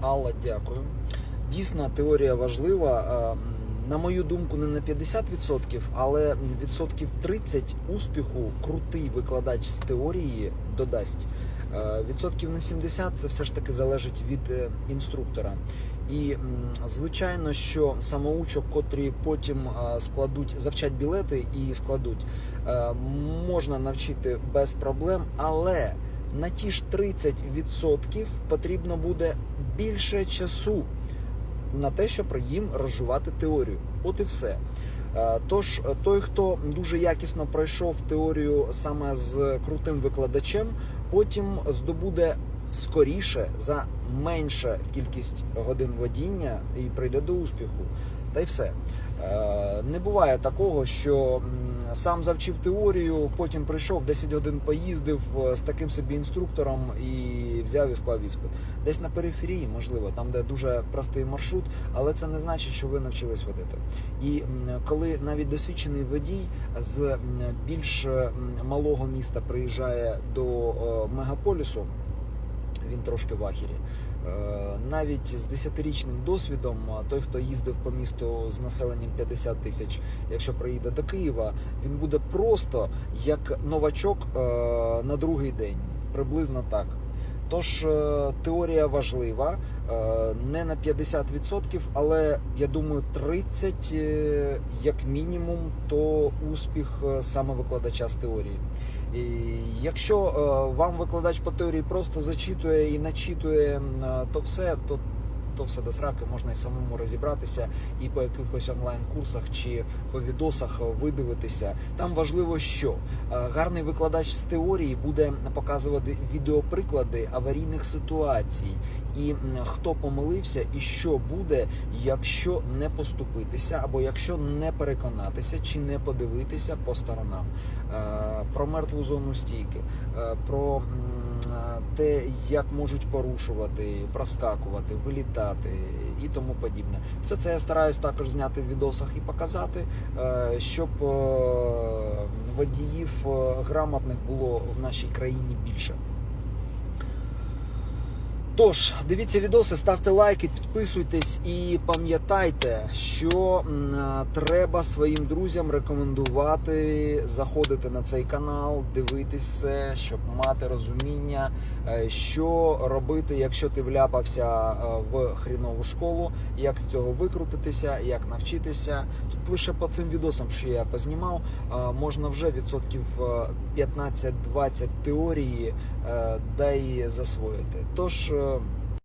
Алла, дякую. Дійсно, теорія важлива. Е, На мою думку, не на 50%, але відсотків 30 успіху крутий викладач з теорії додасть. Е, Відсотків на 70 це все ж таки залежить від е, інструктора. І звичайно, що самоучок, котрі потім складуть, завчать білети і складуть, можна навчити без проблем, але на ті ж 30% потрібно буде більше часу на те, щоб їм розжувати теорію. От і все. Е, Тож е, той, хто дуже якісно пройшов теорію саме з крутим викладачем, потім здобуде скоріше за менша кількість годин водіння і прийде до успіху. Та й все. Е, Не буває такого, що сам завчив теорію, потім прийшов 10 годин поїздив е, з таким собі інструктором і взяв і склав іспит. Десь на периферії, можливо, там, де дуже простий маршрут, але це не значить, що ви навчились водити. І коли навіть досвідчений водій з більш малого міста приїжджає до е, мегаполісу, він трошки в ахірі. Е, Навіть з 10-річним досвідом, той, хто їздив по місту з населенням 50 тисяч, якщо приїде до Києва, він буде просто як новачок е, на другий день, приблизно так. Тож е, теорія важлива, е, не на 50%, але я думаю, 30% е, як мінімум, то успіх саме викладача з теорії. І якщо вам викладач по теорії просто зачитує і начитує, то все, то, то все до сраки, можна і самому розібратися і по якихось онлайн-курсах чи по відосах видивитися. Там важливо, що Е, гарний викладач з теорії буде показувати відеоприклади аварійних ситуацій, і хто помилився, і що буде, якщо не поступитися, або якщо не переконатися чи не подивитися по сторонам. Е, Про мертву зону стійки, е, про те, як можуть порушувати, проскакувати, вилітати і тому подібне. Все це я стараюсь також зняти в відосах і показати, е, щоб е, водіїв е, грамотних було в нашій країні більше. Тож, дивіться відоси, ставте лайки, підписуйтесь і пам'ятайте, що е, треба своїм друзям рекомендувати заходити на цей канал, дивитись все, щоб мати розуміння, е, що робити, якщо ти вляпався е, в хрінову школу, як з цього викрутитися, як навчитися. Тут лише по цим відосам, що я познімав, можна вже відсотків 15-20 теорії е, да засвоїти. Тож е,